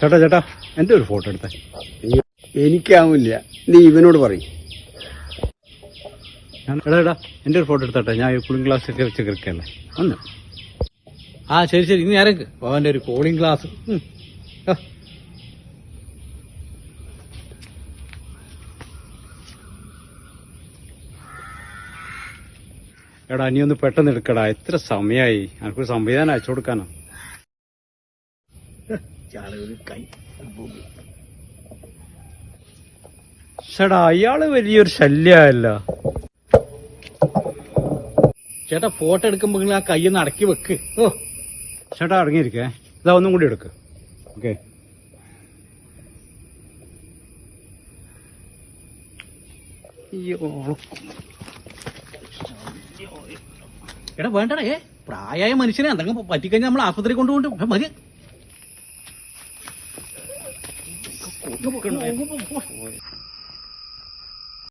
ചേട്ടാ ചേട്ടാ എന്റെ ഒരു ഫോട്ടോ എടുത്തേ. എനിക്കാവില്ല. നീ ഇവനോട് പറയും. ഞാൻ എടാ എടാ എന്റെ ഒരു ഫോട്ടോ എടുത്താട്ടെ. ഞാൻ കൂളിംഗ് ഗ്ലാസ് ഒക്കെ വെച്ച് കിടക്കല്ലേ. ഒന്ന് ആ ശരി ശരി. ഇനി ആരൊക്കെ അവന്റെ ഒരു കൂളിംഗ് ഗ്ലാസ് എടാ നീ ഒന്ന് പെട്ടെന്ന് എടുക്കടാ. എത്ര സമയമായി എനിക്കൊരു സംവിധാനം അയച്ചു കൊടുക്കാനാ. ചേട്ടാ അയാൾ വലിയൊരു ശല്യമല്ല ചേട്ടാ ഫോട്ടോ എടുക്കുമ്പോ ആ കൈ അടക്കി വെക്ക്. ഓ. ചേട്ടാ അടങ്ങിയിരിക്കേ ഇതാ ഒന്നും കൂടി എടുക്ക്. ഓക്കെ. എടാ വേണ്ടടേ പ്രായമായ മനുഷ്യനെ എന്തെങ്കിലും പറ്റിക്കഴിഞ്ഞാൽ നമ്മൾ ആശുപത്രി കൊണ്ടുപോകും മതി. 我不跟。我我我我。